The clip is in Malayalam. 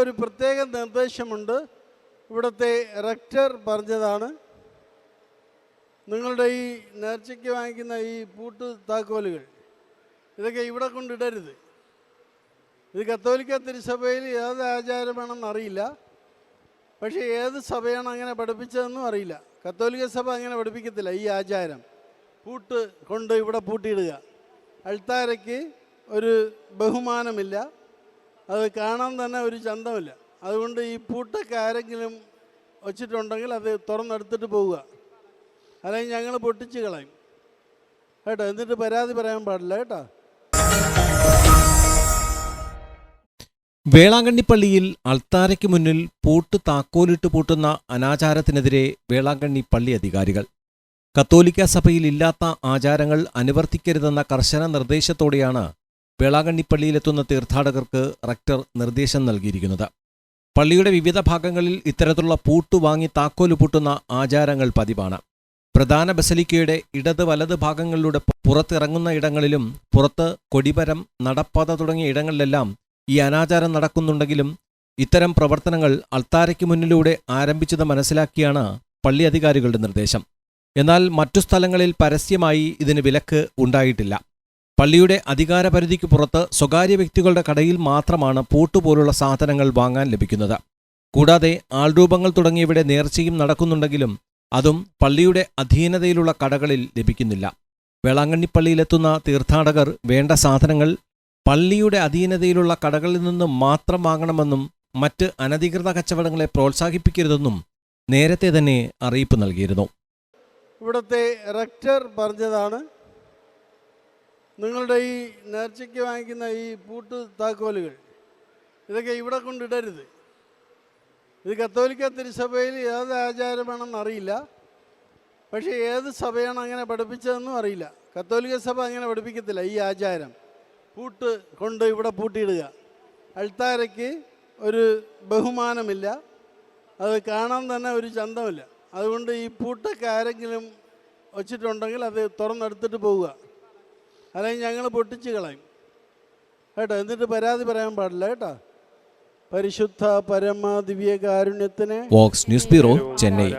ഒരു പ്രത്യേക നിർദ്ദേശമുണ്ട്. ഇവിടുത്തെ റെക്ടർ പറഞ്ഞതാണ്. നിങ്ങളുടെ ഈ നേർച്ചയ്ക്ക് വാങ്ങിക്കുന്ന ഈ പൂട്ട് താക്കോലുകൾ ഇതൊക്കെ ഇവിടെ കൊണ്ടിടരുത്. ഇത് കത്തോലിക്ക തിരുസഭയിൽ ഏത് ആചാരമാണെന്ന് അറിയില്ല. പക്ഷേ ഏത് സഭയാണ് അങ്ങനെ പഠിപ്പിച്ചതെന്നും അറിയില്ല. കത്തോലിക്ക സഭ അങ്ങനെ പഠിപ്പിക്കത്തില്ല ഈ ആചാരം. പൂട്ട് കൊണ്ട് ഇവിടെ പൂട്ടിയിടുക. അൾത്താരയ്ക്ക് ഒരു ബഹുമാനമില്ല. അത് കാണാൻ തന്നെ ഒരു ചന്തമില്ല. അതുകൊണ്ട് ഈ പൂട്ടൊക്കെ ആരെങ്കിലും വച്ചിട്ടുണ്ടെങ്കിൽ അത് തുറന്നെടുത്തിട്ട് പോവുക. അല്ലെങ്കിൽ ഞങ്ങൾ പൊട്ടിച്ച് കളയും. കേട്ടോ? എന്നിട്ട് പരാതി പറയാൻ പാടില്ല. കേട്ടോ? വേളാങ്കണ്ണി പള്ളിയിൽ അൾത്താരയ്ക്ക് മുന്നിൽ പൂട്ട് താക്കോലിട്ട് പൂട്ടുന്ന അനാചാരത്തിനെതിരെ വേളാങ്കണ്ണി പള്ളി അധികാരികൾ. കത്തോലിക്ക സഭയിൽ ഇല്ലാത്ത ആചാരങ്ങൾ അനുവർത്തിക്കരുതെന്ന കർശന നിർദ്ദേശത്തോടെയാണ് വേളാങ്കണ്ണി പള്ളിയിലെത്തുന്ന തീർത്ഥാടകർക്ക് റക്ടർ നിർദ്ദേശം നൽകിയിരിക്കുന്നത്. പള്ളിയുടെ വിവിധ ഭാഗങ്ങളിൽ ഇത്തരത്തിലുള്ള പൂട്ടു വാങ്ങി താക്കോൽ പൂട്ടുന്ന ആചാരങ്ങൾ പതിവാണ്. പ്രധാന ബസലിക്കയുടെ ഇടത് വലത് ഭാഗങ്ങളിലൂടെ പുറത്തിറങ്ങുന്ന ഇടങ്ങളിലും പുറത്ത് കൊടിപരം നടപ്പാത തുടങ്ങിയ ഇടങ്ങളിലെല്ലാം ഈ അനാചാരം നടക്കുന്നുണ്ടെങ്കിലും ഇത്തരം പ്രവർത്തനങ്ങൾ അൾത്താരയ്ക്ക് മുന്നിലൂടെ ആരംഭിച്ചത് മനസ്സിലാക്കിയാണ് പള്ളി അധികാരികളുടെ നിർദ്ദേശം. എന്നാൽ മറ്റു സ്ഥലങ്ങളിൽ പരസ്യമായി ഇതിന് വിലക്ക് ഉണ്ടായിട്ടില്ല. പള്ളിയുടെ അധികാരപരിധിക്ക് പുറത്ത് സ്വകാര്യ വ്യക്തികളുടെ കടയിൽ മാത്രമാണ് പൂട്ടുപോലുള്ള സാധനങ്ങൾ വാങ്ങാൻ ലഭിക്കുന്നത്. കൂടാതെ ആൾരൂപങ്ങൾ തുടങ്ങിയവിടെ നേർച്ചയും നടക്കുന്നുണ്ടെങ്കിലും അതും പള്ളിയുടെ അധീനതയിലുള്ള കടകളിൽ ലഭിക്കുന്നില്ല. വേളാങ്കണ്ണിപ്പള്ളിയിലെത്തുന്ന തീർത്ഥാടകർ വേണ്ട സാധനങ്ങൾ പള്ളിയുടെ അധീനതയിലുള്ള കടകളിൽ നിന്ന് മാത്രം വാങ്ങണമെന്നും മറ്റ് അനധികൃത കച്ചവടങ്ങളെ പ്രോത്സാഹിപ്പിക്കരുതെന്നും നേരത്തെ തന്നെ അറിയിപ്പ് നൽകിയിരുന്നു. ഇവിടുത്തെ റെക്ടർ പറഞ്ഞതാണ് നിങ്ങളുടെ ഈ നേർച്ചയ്ക്ക് വാങ്ങിക്കുന്ന ഈ പൂട്ട് താക്കോലുകൾ ഇതൊക്കെ ഇവിടെ കൊണ്ടിടരുത്. ഇത് കത്തോലിക്ക തിരുസഭയിൽ ഏത് ആചാരമാണെന്ന് അറിയില്ല. പക്ഷേ ഏത് സഭയാണ് അങ്ങനെ പഠിപ്പിച്ചതെന്നും അറിയില്ല. കത്തോലിക്ക സഭ അങ്ങനെ പഠിപ്പിക്കത്തില്ല ഈ ആചാരം. പൂട്ട് കൊണ്ട് ഇവിടെ പൂട്ടിയിടുക. അൾത്താരയ്ക്ക് ഒരു ബഹുമാനമില്ല. അത് കാണാൻ തന്നെ ഒരു ചന്തമില്ല. അതുകൊണ്ട് ഈ പൂട്ടൊക്കെ ആരെങ്കിലും വച്ചിട്ടുണ്ടെങ്കിൽ അത് തുറന്നെടുത്തിട്ട് പോവുക. അല്ലെങ്കിൽ ഞങ്ങൾ പൊട്ടിച്ച് കളയും. കേട്ടോ? എന്നിട്ട് പരാതി പറയാൻ പാടില്ല കേട്ടോ? പരിശുദ്ധ പരമ ദിവ്യ കാരുണ്യത്തിന് വോക്സ് ന്യൂസ് ബ്യൂറോ ചെന്നൈ